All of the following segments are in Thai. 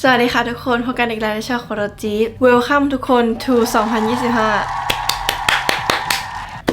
สวัสดีค่ะทุกคนพบกันอีกแล้วในช่องโคโรจี Welcome ทุกคน to 2025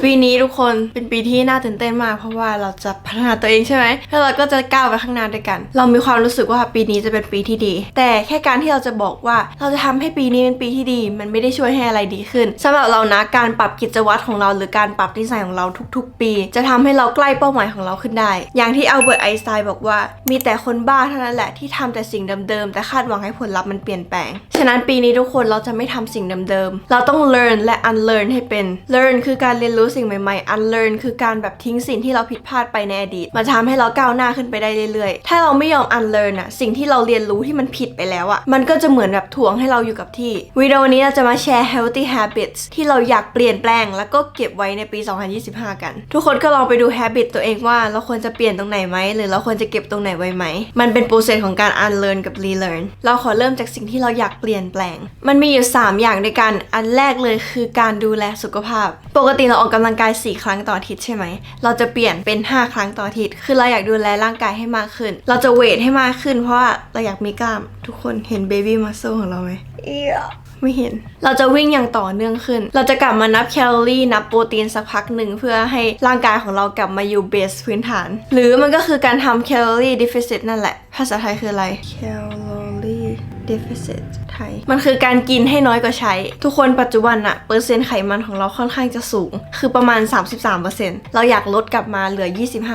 ปีนี้ทุกคนเป็นปีที่น่าตื่นเต้นมาก เพราะว่าเราจะพัฒนาตัวเองใช่ไหมแล้วเราก็จะก้าวไปข้างหน้าด้วยกัน เรามีความรู้สึกว่าปีนี้จะเป็นปีที่ดี แต่แค่การที่เราจะบอกว่าเราจะทำให้ปีนี้เป็นปีที่ดี มันไม่ได้ช่วยให้อะไรดีขึ้นสำหรับเรานะการปรับกิจวัตรของเรา หรือการปรับนิสัยของเราทุก ๆ ปี จะทำให้เราใกล้เป้าหมายของเราขึ้นได้ อย่างที่อัลเบิร์ตไอน์สไตน์บอกว่า มีแต่คนบ้าเท่านั้นแหละที่ทำแต่สิ่งเดิมๆแต่คาดหวังให้ผลลัพธ์มันเปลี่ยนแปลง ฉะนั้นปีนี้ทุกคนเราจะไม่ทำสิ่งเดิมๆเราต้อง learn และ unlearn ให้เป็น learn คือการเรียนรู้สิ่งใหม่ๆ unlearn คือการแบบทิ้งสิ่งที่เราผิดพลาดไปในอดีตมาทำให้เราก้าวหน้าขึ้นไปได้เรื่อยๆ ถ้าเราไม่ยอม unlearn อะสิ่งที่เราเรียนรู้ที่มันผิดไปแล้วอะมันก็จะเหมือนแบบถ่วงให้เราอยู่กับที่วิดีโอนี้เราจะมาแชร์ healthy habits ที่เราอยากเปลี่ยนแปลง แล้วก็เก็บไว้ในปี 2025 กัน ทุกคนก็ลองไปดู habit ตัวเองว่าเราควรจะเปลี่ยนตรงไหนไหมหรือเราควรจะเก็บตรงไหนไว้ไหม มันเป็นโปรเซสของการ unlearn กับ relearn เราขอเริ่มจากสิ่งที่เราอยากเปลี่ยนแปลง มันมีอยู่ 3 อย่างในการอันแรกเลยคือการดูแลสุขภาพ ปกติเราออกกำลังกาย 4 ครั้งต่ออาทิตย์ใช่ไหม เราจะเปลี่ยนเป็น 5 ครั้งต่ออาทิตย์ คือเราอยากดูแลร่างกายให้มากขึ้น เราจะเวทให้มากขึ้น เพราะว่าเราอยากมีกล้าม ทุกคนเห็น baby muscle ของเราไหมเอียไม่เห็น เราจะวิ่งอย่างต่อเนื่องขึ้น เราจะกลับมานับแคลอรี่นับโปรตีนสักพักหนึ่งเพื่อให้ร่างกายของเรากลับมาอยู่เบสพื้นฐาน หรือมันก็คือการทำแคลอรี่ deficit นั่นแหละ ภาษาไทยคืออะไรแคลอรี่ deficit ไทย มันคือการกินให้น้อยกว่าใช้ ทุกคนปัจจุบันอะเปอร์เซ็นต์ไขมันของเราค่อนข้างจะสูง คือประมาณ 33%เราอยากลดกลับมาเหลือ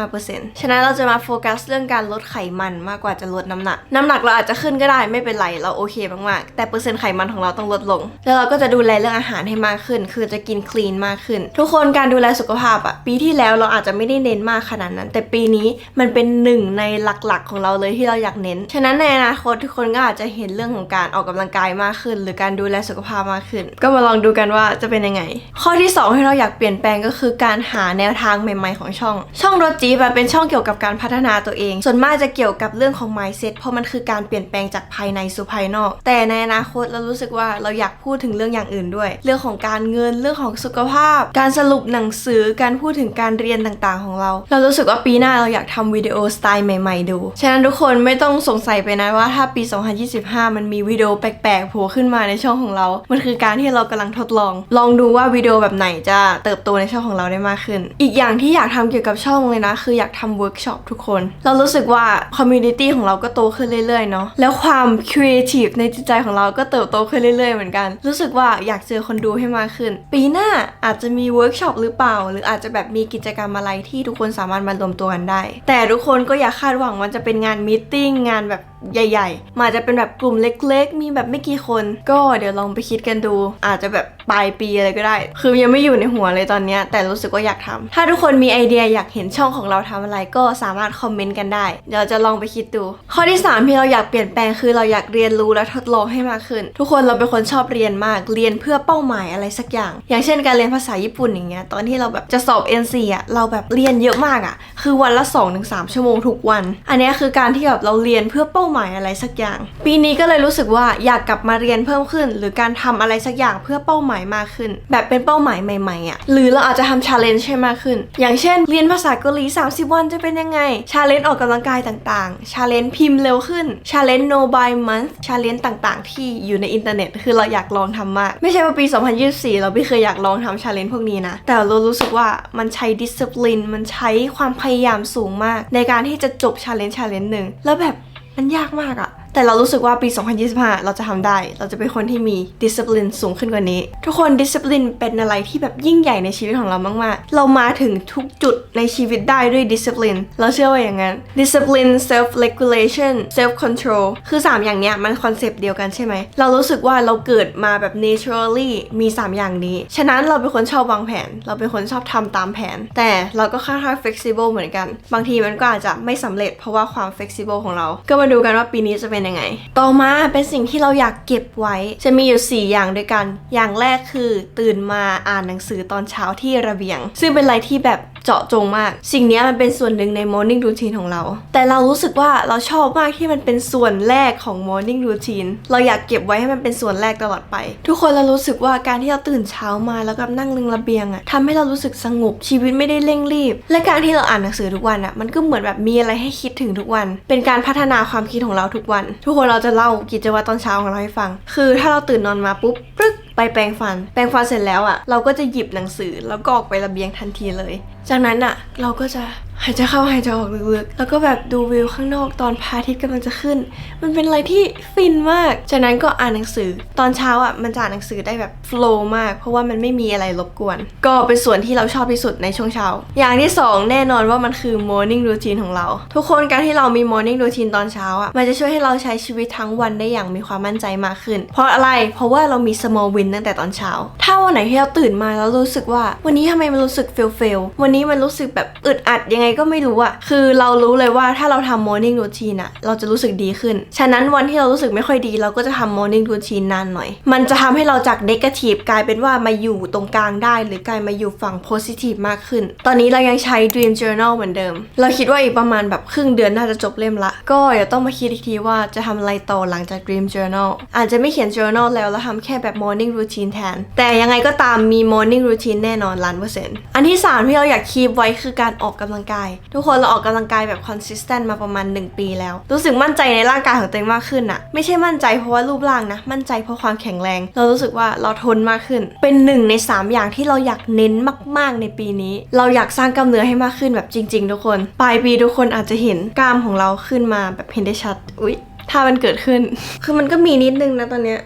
25%ฉะนั้นเราจะมาโฟกัสเรื่องการลดไขมันมากกว่าจะลดน้ำหนัก น้ำหนักเราอาจจะขึ้นก็ได้ไม่เป็นไรเราโอเคมากๆ แต่เปอร์เซ็นต์ไขมันของเราต้องลดลง แล้วเราก็จะดูแลเรื่องอาหารให้มากขึ้น คือจะกินคลีนมากขึ้น ทุกคนการดูแลสุขภาพอะปีที่แล้วเราอาจจะไม่ได้เน้นมากขนาดนั้น แต่ปีนี้มันเป็นหนึ่งในหลักๆ ของเราเลยที่เราอยากเน้น ฉะนั้นในอนาคตทุกคนก็อาจจะเห็นเรื่องของการออกกำลังกายมากขึ้น หรือการดูแลสุขภาพมากขึ้น ก็มาลองดูกันว่าจะเป็นยังไง ข้อที่สองที่เราอยากเปลี่ยนแปลงก็คือการหาแนวทางใหม่ ๆของช่อง ช่องรถจี๊ปเป็นช่องเกี่ยวกับการพัฒนาตัวเอง ส่วนมากจะเกี่ยวกับเรื่องของ mindset เพราะมันคือการเปลี่ยนแปลงจากภายในสู่ภายนอก แต่ในอนาคตเรารู้สึกว่าเราอยากพูดถึงเรื่องอย่างอื่นด้วย เรื่องของการเงินเรื่องของสุขภาพ การสรุปหนังสือการพูดถึงการเรียนต่างๆ ของเรา เรารู้สึกว่าปีหน้าเราอยากทำวิดีโอสไตล์ใหม่ ๆ ดู ฉะนั้นทุกคนไม่ต้องสงสัยไปนะว่าถ้าปี 2025 มันมีวิดีโอแปลกๆโผล่ขึ้นมาในช่องของเรา มันคือการที่เรากำลังทดลอง ลองดูว่าวิดีโอแบบไหนจะเติบโตในช่องของเราได้มากขึ้น อีกอย่างที่อยากทำเกี่ยวกับช่องเลยนะ คืออยากทำเวิร์กช็อปทุกคน เรารู้สึกว่าคอมมูนิตี้ของเราก็โตขึ้นเรื่อยๆเนาะแล้วความครีเอทีฟในจิตใจของเราก็เติบโตขึ้นเรื่อยๆเหมือนกัน รู้สึกว่าอยากเจอคนดูให้มากขึ้น ปีหน้าอาจจะมีเวิร์กช็อปหรือเปล่า หรืออาจจะแบบมีกิจกรรมอะไรที่ทุกคนสามารถมารวมตัวกันได้ แต่ทุกคนก็อย่าคาดหวังมันจะเป็นงานมตติ팅งานแบบ ใหญ่ ๆมันอาจจะเป็นแบบกลุ่มเล็ก ๆ มีแบบไม่กี่คน ก็เดี๋ยวลองไปคิดกันดู อาจจะแบบปลายปีอะไรก็ได้ คือยังไม่อยู่ในหัวเลยตอนนี้แต่รู้สึกว่าอยากทำถ้าทุกคนมีไอเดียอยากเห็นช่องของเราทำอะไรก็สามารถคอมเมนต์กันได้ เดี๋ยวจะลองไปคิดดู ข้อที่ 3 ที่เราอยากเปลี่ยนแปลงคือเราอยากเรียนรู้และทดลองให้มากขึ้น ทุกคนเราเป็นคนชอบเรียนมาก เรียนเพื่อเป้าหมายอะไรสักอย่าง อย่างเช่นการเรียนภาษาญี่ปุ่นอย่างเงี้ย ตอนที่เราแบบจะสอบ NC อะ เราแบบเรียนเยอะมากอะ คือวันละ 2-3 ชั่วโมงทุกวัน อันนี้คือการที่แบบเราเรียนเพื่อเป้าหมายอะไรสักอย่าง ปีนี้ก็เลยรู้สึกว่าอยากกลับมาเรียนเพิ่มขึ้น หรือการทำอะไรสักอย่างเพื่อเป้าหมายมากขึ้น แบบเป็นเป้าหมายใหม่ๆอะหรือเราอาจจะทำชาเลนจ์ให้มากขึ้น อย่างเช่น เรียนภาษาเกาหลี 30 วันจะเป็นยังไงชาเลนจ์ออกกำลังกายต่างๆชาเลนจ์พิมพ์เร็วขึ้นชาเลนจ์ no by month ชาเลนจ์ต่างๆ ที่อยู่ในอินเทอร์เน็ต คือเราอยากลองทำมาก ไม่ใช่ว่าปี 2024 เราไม่เคยอยากลองทำชาเลนจ์พวกนี้นะแต่เรารู้สึกว่ามันใช้ discipline มันใช้ความพยายามสูงมาก ในการที่จะจบชาเลนจ์ชาเลนจ์หนึ่งแล้วแบบ มันยากมากอะ แต่เรารู้สึกว่าปี 2025 เราจะทำได้ เราจะเป็นคนที่มี discipline สูงขึ้นกว่านี้ ทุกคน discipline เป็นอะไรที่แบบยิ่งใหญ่ในชีวิตของเรามากๆ เรามาถึงทุกจุดในชีวิตได้ด้วย discipline เราเชื่อว่าอย่างนั้น discipline self regulation self control คือ 3 อย่างเนี้ยมันคอนเซปต์เดียวกันใช่ไหม เรารู้สึกว่าเราเกิดมาแบบ naturally มี 3 อย่างนี้ ฉะนั้นเราเป็นคนชอบวางแผน เราเป็นคนชอบทำตามแผน แต่เราก็ค่อนข้าง flexible เหมือนกัน บางทีมันก็อาจจะไม่สำเร็จเพราะว่าความ flexible ของเรา ก็มาดูกันว่าปีนี้จะเป็นยังไง ต่อมาเป็นสิ่งที่เราอยากเก็บไว้ จะมีอยู่ 4 อย่างด้วยกัน อย่างแรกคือ ตื่นมาอ่านหนังสือตอนเช้าที่ระเบียง ซึ่งเป็นอะไรที่แบบเจาะจงมาก สิ่งนี้มันเป็นส่วนหนึ่งใน morning routine ของเรา แต่เรารู้สึกว่าเราชอบมากที่มันเป็นส่วนแรกของ morning routine เราอยากเก็บไว้ให้มันเป็นส่วนแรกตลอดไป ทุกคนเรารู้สึกว่าการที่เราตื่นเช้ามาแล้วก็นั่งริงระเบียงอะทำให้เรารู้สึกสงบชีวิตไม่ได้เร่งรีบ และการที่เราอ่านหนังสือทุกวันอะมันก็เหมือนแบบมีอะไรให้คิดถึงทุกวัน เป็นการพัฒนาความคิดของเราทุกวัน ทุกคนเราจะเล่ากิจวัตรตอนเช้าของเราให้ฟัง คือถ้าเราตื่นนอนมาปุ๊บปึ๊กไปแปรงฟัน แปรงฟันเสร็จแล้วอะ่ะ เราก็จะหยิบหนังสือแล้วก็ออกไประเบียงทันทีเลย จากนั้นอะ่ะเราก็จะหายใจเข้าหายใจออกลึกๆ แล้วก็แบบดูวิวข้างนอกตอนพระอาทิตย์กำลังจะขึ้น มันเป็นอะไรที่ฟินมาก จากนั้นก็อ่านหนังสือ ตอนเช้าอะมันจะอ่านหนังสือได้แบบโฟล์มาก เพราะว่ามันไม่มีอะไรรบกวน ก็เป็นส่วนที่เราชอบที่สุดในช่วงเช้า อย่างที่สองแน่นอนว่ามันคือ morning routine ของเรา ทุกคนการที่เรามี morning routine ตอนเช้าอะมันจะช่วยให้เราใช้ชีวิตทั้งวันได้อย่างมีความมั่นใจมากขึ้น เพราะอะไร เพราะว่าเรามี small win ตั้งแต่ตอนเช้า ถ้าวันไหนที่เราตื่นมาแล้วรู้สึกว่า วันนี้ทำไมมันรู้สึก fail fail วันนี้มันรู้สึกแบบอึดอัดยังไงก็ไม่รู้อะคือเรารู้เลยว่าถ้าเราทำ morning routine อะเราจะรู้สึกดีขึ้น ฉะนั้นวันที่เรารู้สึกไม่ค่อยดี เราก็จะทำ morning routine นานหน่อย มันจะทำให้เราจาก negative กลายเป็นว่ามาอยู่ตรงกลางได้ หรือกลายมาอยู่ฝั่ง positive มากขึ้น ตอนนี้เรายังใช้ dream journal เหมือนเดิม เราคิดว่าอีกประมาณแบบครึ่งเดือนน่าจะจบเล่มละ ก็เดี๋ยวต้องมาคิดอีกทีว่าจะทำอะไรต่อหลังจาก dream journal อาจจะไม่เขียน journal แล้วแล้วทำแค่แบบ morning routine แทน แต่ยังไงก็ตามมี morning routine แน่นอนล้านเปอร์เซ็นต์อันที่ 3 ที่เราอยากคีบไว้คือการออกกำลังกาย ทุกคนเราออกกำลังกายแบบ consistent มาประมาณ 1 ปีแล้ว รู้สึกมั่นใจในร่างกายของตัวเองมากขึ้นอะไม่ใช่มั่นใจเพราะว่ารูปร่างนะ มั่นใจเพราะความแข็งแรง เรารู้สึกว่าเราทนมากขึ้น เป็นหนึ่งใน 3 อย่างที่เราอยากเน้นมากๆในปีนี้ เราอยากสร้างกล้ามเนื้อให้มากขึ้นแบบจริง ๆ ทุกคน ปลายปีทุกคนอาจจะเห็นกล้ามของเราขึ้นมาแบบเห็นได้ชัด อุ๊ยถ้ามันเกิดขึ้น คือมันก็มีนิดนึงนะตอนเนี้ย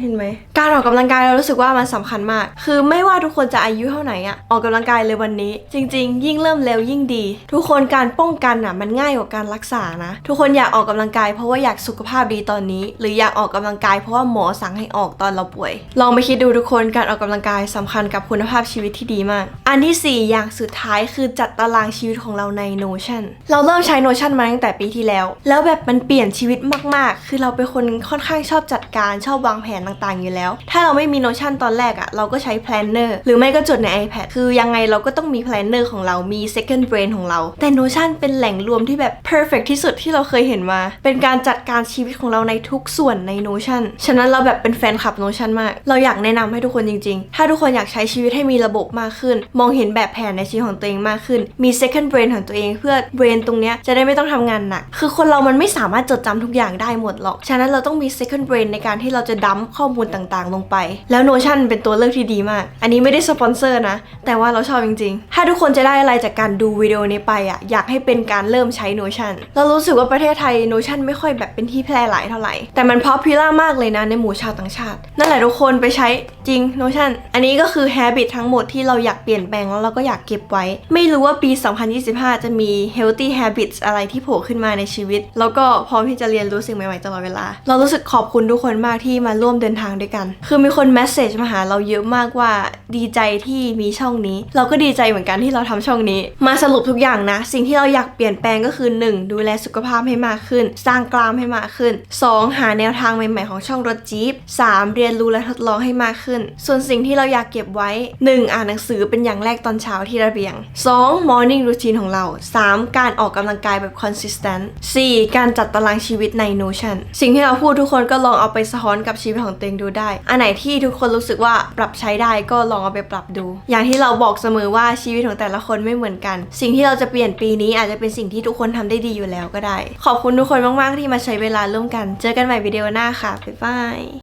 เห็นไหมการออกกำลังกายเรารู้สึกว่ามันสำคัญมาก คือไม่ว่าทุกคนจะอายุเท่าไหร่อะออกกำลังกายเลยวันนี้ จริง ๆ ยิ่งเริ่มเร็วยิ่งดี ทุกคนการป้องกันอะมันง่ายกว่าการรักษานะ ทุกคนอยากออกกำลังกายเพราะว่าอยากสุขภาพดีตอนนี้ หรืออยากออกกำลังกายเพราะว่าหมอสั่งให้ออกตอนเราป่วย ลองไปคิดดูทุกคนการออกกำลังกายสำคัญกับคุณภาพชีวิตที่ดีมาก อันที่สี่อย่างสุดท้ายคือจัดตารางชีวิตของเราใน Notion เราเริ่มใช้ Notion มาตั้งแต่ปีที่แล้ว แล้วแบบมันเปลี่ยนชีวิตมากๆ คือเราเป็นคนค่อนข้างชอบจัดการชอบวางแผนต่างๆ อยู่แล้ว ถ้าเราไม่มี Notion ตอนแรกอะเราก็ใช้ Planner หรือไม่ก็จดใน iPad คือยังไงเราก็ต้องมี Planner ของเรามี Second Brain ของเรา แต่ Notion เป็นแหล่งรวมที่แบบ perfect ที่สุดที่เราเคยเห็นมา เป็นการจัดการชีวิตของเราในทุกส่วนใน Notion ฉะนั้นเราแบบเป็นแฟนคลับ Notion มาก เราอยากแนะนำให้ทุกคนจริง ๆ ถ้าทุกคนอยากใช้ชีวิตให้มีระบบมากขึ้น มองเห็นแบบแผนในชีวิตของตัวเองมากขึ้น มี Second Brain ของตัวเองเพื่อ Brain ตรงเนี้ยจะได้ไม่ต้องทำงานหนัก คือคนเรามันไม่สามารถจดจำทุกอย่างได้หมดหรอก ฉะนั้นเราต้องมี Second Brain ในการที่เราจะดัมข้อมูลต่างๆ ลงไป แล้ว Notion เป็นตัวเลือกที่ดีมาก อันนี้ไม่ได้สปอนเซอร์นะ แต่ว่าเราชอบจริงๆ ถ้าทุกคนจะได้อะไรจากการดูวิดีโอนี้ไปอะอยากให้เป็นการเริ่มใช้ Notion เรารู้สึกว่าประเทศไทย Notion ไม่ค่อยแบบเป็นที่แพร่หลายเท่าไหร่ แต่มันพอพิล่ามากเลยนะในหมู่ชาวต่างชาติ นั่นแหละทุกคนไปใช้จริง Notion อันนี้ก็คือ habit ทั้งหมดที่เราอยากเปลี่ยนแปลงแล้วเราก็อยากเก็บไว้ ไม่รู้ว่าปี 2025 จะมี healthy habits อะไรที่โผล่ขึ้นมาในชีวิต แล้วก็พร้อมที่จะเรียนรู้สิ่งใหม่ๆตลอดเวลา เรารู้สึกขอบคุณทุกคนมากที่มาร่วมเดินทางด้วยกัน คือมีคน message มาหาเราเยอะมากว่าดีใจที่มีช่องนี้ เราก็ดีใจเหมือนกันที่เราทำช่องนี้ มาสรุปทุกอย่างนะ สิ่งที่เราอยากเปลี่ยนแปลงก็คือ 1. ดูแลสุขภาพให้มากขึ้น สร้างกล้ามให้มากขึ้น 2. หาแนวทางใหม่ๆของช่องรถจี๊ป 3. เรียนรู้และทดลองให้มากขึ้น ส่วนสิ่งที่เราอยากเก็บไว้ 1. อ่านหนังสือเป็นอย่างแรกตอนเช้าที่ระเบียง 2. morning routine ของเรา 3. การออกกำลังกายแบบ consistent 4. การจัดตารางชีวิตใน Notion สิ่งที่เราพูดทุกคนก็ลองเอาไปสะท้อนกับชีวิตของตัวเองดูได้ อันไหนที่ทุกคนรู้สึกว่าปรับใช้ได้ก็ลองเอาไปปรับดู อย่างที่เราบอกเสมอว่าชีวิตของแต่ละคนไม่เหมือนกัน สิ่งที่เราจะเปลี่ยนปีนี้อาจจะเป็นสิ่งที่ทุกคนทำได้ดีอยู่แล้วก็ได้ ขอบคุณทุกคนมาก ๆ ที่มาใช้เวลาร่วมกัน เจอกันใหม่วิดีโอหน้าค่ะบ๊ายบาย